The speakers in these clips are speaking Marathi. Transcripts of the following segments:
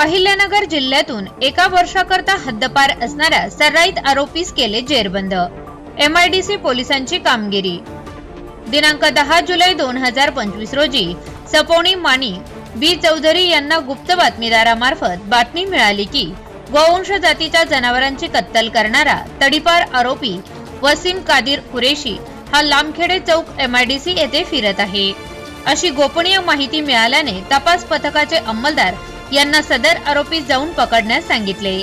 अहिल्यानगर जिल्ह्यातून एका वर्षाकरता हद्दपार असणाऱ्या सर्राईत आरोपीस केले जेरबंद. एमआयडीसी पोलिसांची कामगिरी. दिनांक दहा जुलै दोन हजार पंचवीस रोजी सपोणी मानी बी. चौधरी यांना गुप्त बातमीदारामार्फत बातमी मिळाली की गोवंश जातीच्या जनावरांची कत्तल करणारा तडीपार आरोपी वसीम कादिर कुरेशी हा लामखेडे चौक एमआयडीसी येथे फिरत आहे. अशी गोपनीय माहिती मिळाल्याने तपास पथकाचे अंमलदार यांना सदर आरोपी जाऊन पकडण्यास सांगितले.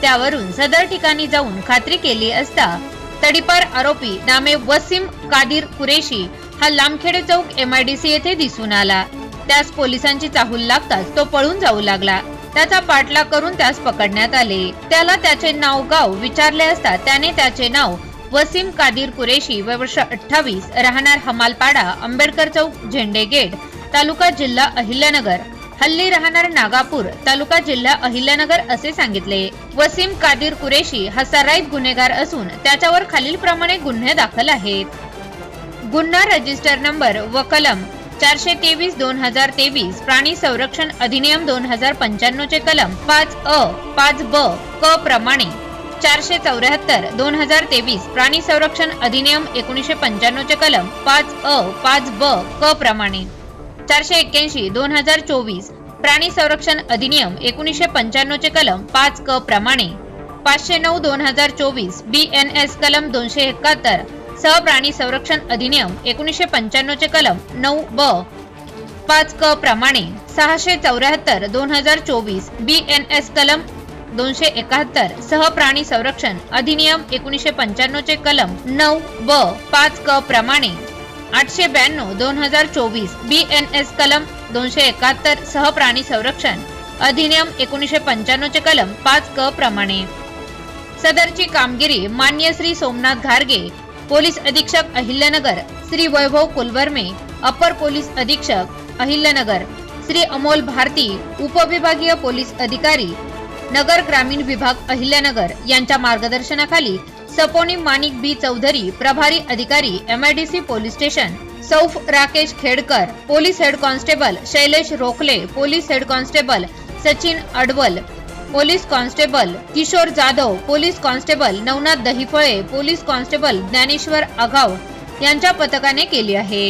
त्यावरून सदर ठिकाणी जाऊन खात्री केली असता तडीपार आरोपी नामे वसीम कादिर कुरेशी हा लामखेडे चौक एमआयडीसी येथे दिसून आला. त्यास पोलिसांची चाहूल लागताच तो पळून जाऊ लागला. त्याचा पाठलाग करून त्यास पकडण्यात आले. त्याला त्याचे नाव गाव विचारले असता त्याने त्याचे नाव वसीम कादिर कुरेशी व वर्ष अठ्ठावीस राहणार हमालपाडा आंबेडकर चौक झेंडे गेट तालुका जिल्हा अहिल्यानगर हल्ली राहणार नागापूर तालुका जिल्हा अहिल्यानगर असे सांगितले. वसीम कादिर कुरेशी हा सराईत गुन्हेगार असून त्याच्यावर खालीलप्रमाणे गुन्हे दाखल आहेत. गुन्हा रजिस्टर नंबर व कलम चारशे तेवीस दोन हजार तेवीस प्राणी संरक्षण अधिनियम दोन हजार पंच्याण्णव चे कलम पाच अ पाच ब क प्रमाणे चारशे चौऱ्याहत्तर दोन हजार तेवीस प्राणी संरक्षण अधिनियम एकोणीसशे पंच्याण्णव चे कलम पाच अ पाच ब क प्रमाणे. चारशे एक्क्याऐंशी दोन हजार चोवीस प्राणी संरक्षण अधिनियम एकोणीसशे पंच्याण्णवचे कलम पाच क प्रमाणे पाचशे नऊ दोन हजार चोवीस बी एन एस कलम दोनशे एकाहत्तर सह प्राणी संरक्षण अधिनियम एकोणीसशे पंच्याण्णवचे कलम नऊ ब पाच क प्रमाणे सहाशे चौऱ्याहत्तर दोन हजार चोवीस बी एन एस कलम दोनशे एकाहत्तर सह प्राणी संरक्षण अधिनियम एकोणीसशे पंच्याण्णवचे कलम नऊ ब पाच क प्रमाणे आठशे ब्याण्णव दोन हजार चोवीस बी एन एस कलम दोनशे एकाहत्तर सह प्राणी संरक्षण अधिनियम एकोणीसशे पंच्याण्णव चे कलम पाच क प्रमाणे. सदरची कामगिरी मान्य श्री सोमनाथ घारगे पोलीस अधीक्षक अहिल्यानगर श्री वैभव कुलवर्मे अपर पोलीस अधीक्षक अहिल्यानगर श्री अमोल भारती उपविभागीय पोलीस अधिकारी नगर ग्रामीण विभाग अहिल्यानगर यांच्या मार्गदर्शनाखाली सपोनी माणिक बी चौधरी प्रभारी अधिकारी एमआयडीसी पोलीस स्टेशन सौफ Rakesh Khedkar police head constable Shailesh Rokhle police head constable Sachin Adwal police constable Kishor Jadhav police constable Navnath Dahiphale police constable Dnyaneshwar Aghav यांच्या पथकाने केली आहे.